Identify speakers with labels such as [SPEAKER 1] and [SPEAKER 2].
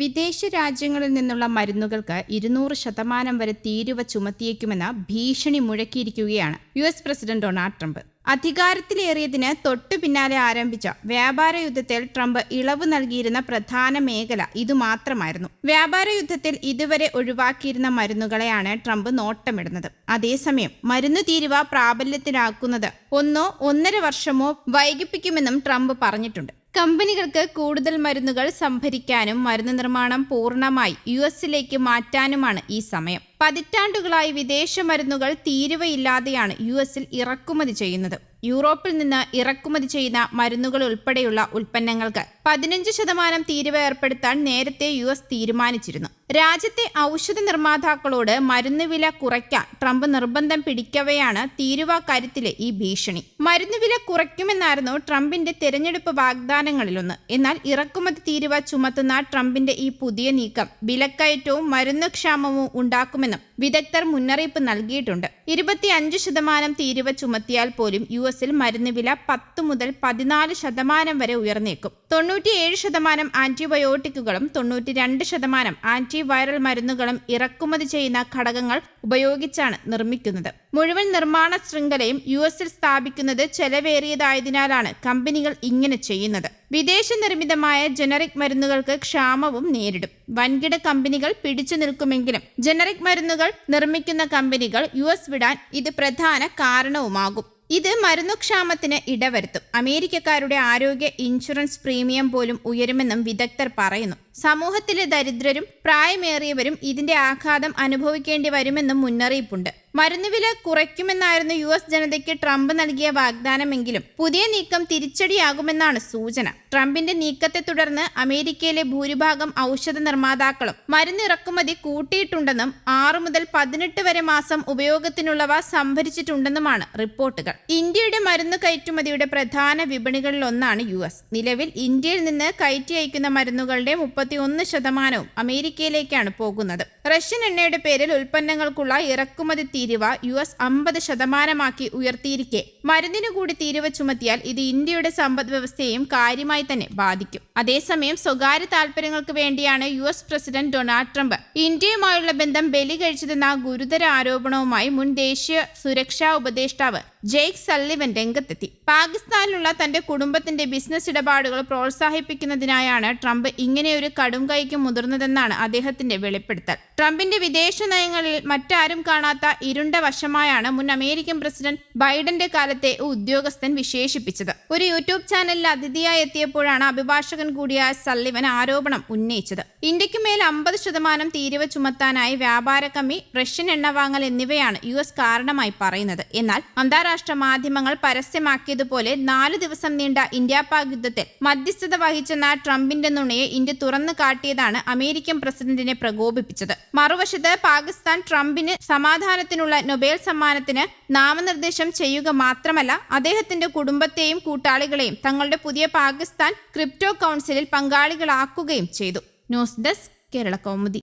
[SPEAKER 1] വിദേശ രാജ്യങ്ങളിൽ നിന്നുള്ള മരുന്നുകൾക്ക് ഇരുന്നൂറ് ശതമാനം വരെ തീരുവ ചുമത്തിയേക്കുമെന്ന ഭീഷണി മുഴക്കിയിരിക്കുകയാണ് U S president Donald Trump. അധികാരത്തിലേറിയതിന് തൊട്ടു പിന്നാലെ ആരംഭിച്ച വ്യാപാര യുദ്ധത്തിൽ ട്രംപ് ഇളവ് നൽകിയിരുന്ന പ്രധാന മേഖല ഇതുമാത്രമായിരുന്നു. വ്യാപാര യുദ്ധത്തിൽ ഇതുവരെ ഒഴിവാക്കിയിരുന്ന മരുന്നുകളെയാണ് ട്രംപ് നോട്ടമിടുന്നത്. അതേസമയം മരുന്ന് തീരുവ പ്രാബല്യത്തിലാക്കുന്നത് ഒന്നോ ഒന്നര വർഷമോ വൈകിപ്പിക്കുമെന്നും ട്രംപ് പറഞ്ഞിട്ടുണ്ട്. കമ്പനികൾക്ക് കൂടുതൽ മരുന്നുകൾ സംഭരിക്കാനും മരുന്ന് നിർമ്മാണം പൂർണമായി യു എസിലേക്ക് മാറ്റാനുമാണ് ഈ സമയം. പതിറ്റാണ്ടുകളായി വിദേശ മരുന്നുകൾ തീരുവയില്ലാതെയാണ് യു എസിൽ ഇറക്കുമതി ചെയ്യുന്നത്. യൂറോപ്പിൽ നിന്ന് ഇറക്കുമതി ചെയ്യുന്ന മരുന്നുകൾ ഉൾപ്പെടെയുള്ള ഉൽപ്പന്നങ്ങൾക്ക് പതിനഞ്ച് ശതമാനം തീരുവ ഏർപ്പെടുത്താൻ നേരത്തെ യു എസ് തീരുമാനിച്ചിരുന്നു. രാജ്യത്തെ ഔഷധ നിർമ്മാതാക്കളോട് മരുന്ന് വില കുറയ്ക്കാൻ ട്രംപ് നിർബന്ധം പിടിക്കവെയാണ് തീരുവ കരുത്തിലെ ഈ ഭീഷണി. മരുന്ന് വില കുറയ്ക്കുമെന്നായിരുന്നു ട്രംപിന്റെ തെരഞ്ഞെടുപ്പ് വാഗ്ദാനങ്ങളിലൊന്ന്. എന്നാൽ ഇറക്കുമതി തീരുവ ചുമത്തുന്ന ട്രംപിന്റെ ഈ പുതിയ നീക്കം വിലക്കയറ്റവും മരുന്ന് ക്ഷാമവും ഉണ്ടാക്കുമെന്നും വിദഗ്ധർ മുന്നറിയിപ്പ് നൽകിയിട്ടുണ്ട്. ഇരുപത്തിയഞ്ച് ശതമാനം തീരുവ ചുമത്തിയാൽ പോലും യു എസിൽ മരുന്ന് വില പത്ത് മുതൽ പതിനാല് ശതമാനം വരെ ഉയർന്നേക്കും. തൊണ്ണൂറ്റിയേഴ് ശതമാനം ആന്റിബയോട്ടിക്കുകളും തൊണ്ണൂറ്റി രണ്ട് ശതമാനം ആന്റിവൈറൽ മരുന്നുകളും ഇറക്കുമതി ചെയ്യുന്ന ഘടകങ്ങൾ ഉപയോഗിച്ചാണ് നിർമ്മിക്കുന്നത്. മുഴുവൻ നിർമ്മാണ ശൃംഖലയും യു എസിൽ സ്ഥാപിക്കുന്നത് ചെലവേറിയതായതിനാലാണ് കമ്പനികൾ ഇങ്ങനെ ചെയ്യുന്നത്. വിദേശ നിർമ്മിതമായ ജനറിക് മരുന്നുകൾക്ക് ക്ഷാമവും നേരിടും. വൻകിട കമ്പനികൾ പിടിച്ചു നിൽക്കുമെങ്കിലും ജനറിക് മരുന്നുകൾ നിർമ്മിക്കുന്ന കമ്പനികൾ യു എസ് വിടാൻ ഇത് പ്രധാന കാരണവുമാകും. ഇത് മരുന്നുക്ഷാമത്തിന് ഇടവരുത്തും. അമേരിക്കക്കാരുടെ ആരോഗ്യ ഇൻഷുറൻസ് പ്രീമിയം പോലും ഉയരുമെന്നും വിദഗ്ധർ പറയുന്നു. സമൂഹത്തിലെ ദരിദ്രരും പ്രായമേറിയവരും ഇതിന്റെ ആഘാതം അനുഭവിക്കേണ്ടി വരുമെന്നും മുന്നറിയിപ്പുണ്ട്. മരുന്നുവില കുറയ്ക്കുമെന്നായിരുന്നു യു എസ് ജനതയ്ക്ക് ട്രംപ് നൽകിയ വാഗ്ദാനമെങ്കിലും പുതിയ നീക്കം തിരിച്ചടിയാകുമെന്നാണ് സൂചന. ട്രംപിന്റെ നീക്കത്തെ തുടർന്ന് അമേരിക്കയിലെ ഭൂരിഭാഗം ഔഷധ നിർമ്മാതാക്കളും മരുന്ന് ഇറക്കുമതി കൂട്ടിയിട്ടുണ്ടെന്നും ആറ് മുതൽ പതിനെട്ട് വരെ മാസം ഉപയോഗത്തിനുള്ളവ സംഭരിച്ചിട്ടുണ്ടെന്നുമാണ് റിപ്പോർട്ടുകൾ. ഇന്ത്യയുടെ മരുന്ന് കയറ്റുമതിയുടെ പ്രധാന വിപണികളിലൊന്നാണ് യു എസ്. നിലവിൽ ഇന്ത്യയിൽ നിന്ന് കയറ്റി അയക്കുന്ന മരുന്നുകളുടെ മുപ്പത്തി ഒന്ന് ശതമാനവും അമേരിക്കയിലേക്കാണ് പോകുന്നത്. റഷ്യൻ എണ്ണയുടെ പേരിൽ ഉൽപ്പന്നങ്ങൾക്കുള്ള ഇറക്കുമതി തീരുവ യു എസ് അമ്പത് ശതമാനമാക്കി ഉയർത്തിയിരിക്കെ. മരുന്നിനു കൂടി തീരുവ ചുമത്തിയാൽ ഇത് ഇന്ത്യയുടെ സമ്പദ് വ്യവസ്ഥയെയും കാര്യമായി തന്നെ ബാധിക്കും. അതേസമയം സ്വകാര്യ താൽപര്യങ്ങൾക്ക് വേണ്ടിയാണ് U S president Donald Trump ഇന്ത്യയുമായുള്ള ബന്ധം ബലി കഴിച്ചതെന്ന ഗുരുതര ആരോപണവുമായി മുൻ ദേശീയ സുരക്ഷാ ഉപദേഷ്ടാവ് ജെയ്ക് സല്ലിവൻ രംഗത്തെത്തി. പാകിസ്ഥാനിലുള്ള തന്റെ കുടുംബത്തിന്റെ ബിസിനസ് ഇടപാടുകൾ പ്രോത്സാഹിപ്പിക്കുന്നതിനായാണ് ട്രംപ് ഇങ്ങനെയൊരു കടും കൈക്ക് മുതിർന്നതെന്നാണ് അദ്ദേഹത്തിന്റെ വെളിപ്പെടുത്തൽ. ട്രംപിന്റെ വിദേശ നയങ്ങളിൽ മറ്റാരും കാണാത്ത ഇരുണ്ട വശമായാണ് മുൻ അമേരിക്കൻ പ്രസിഡന്റ് ബൈഡന്റെ കാലത്തെ ഉദ്യോഗസ്ഥൻ വിശേഷിപ്പിച്ചത്. ഒരു യൂട്യൂബ് ചാനലിൽ അതിഥിയായി എത്തിയപ്പോഴാണ് അഭിഭാഷകൻ കൂടിയായ സല്ലിവൻ ആരോപണം ഉന്നയിച്ചത്. ഇന്ത്യയ്ക്ക് മേൽ അമ്പത് ശതമാനം തീരുവ ചുമത്താനായി വ്യാപാര കമ്മി റഷ്യൻ എണ്ണ വാങ്ങൽ എന്നിവയാണ് യു എസ് കാരണമായി പറയുന്നത്. എന്നാൽ അന്താരാഷ്ട്ര മാധ്യമങ്ങൾ പരസ്യമാക്കിയതുപോലെ നാലു ദിവസം നീണ്ട ഇന്ത്യ പാക് യുദ്ധത്തിൽ മധ്യസ്ഥത വഹിച്ചെന്ന ട്രംപിന്റെ നുണയെ ഇന്ത്യ തുറന്നു കാട്ടിയതാണ് അമേരിക്കൻ പ്രസിഡന്റിനെ പ്രകോപിപ്പിച്ചത്. മറുവശത്ത് പാകിസ്ഥാൻ ട്രംപിന് സമാധാനത്തിനുള്ള നൊബേൽ സമ്മാനത്തിന് നാമനിർദ്ദേശം ചെയ്യുക മാത്രമല്ല അദ്ദേഹത്തിന്റെ കുടുംബത്തെയും കൂട്ടാളികളെയും തങ്ങളുടെ പുതിയ പാകിസ്ഥാൻ ക്രിപ്റ്റോ കൗൺസിലിൽ പങ്കാളികളാക്കുകയും ചെയ്തു. News desk Kerala Kaumudi.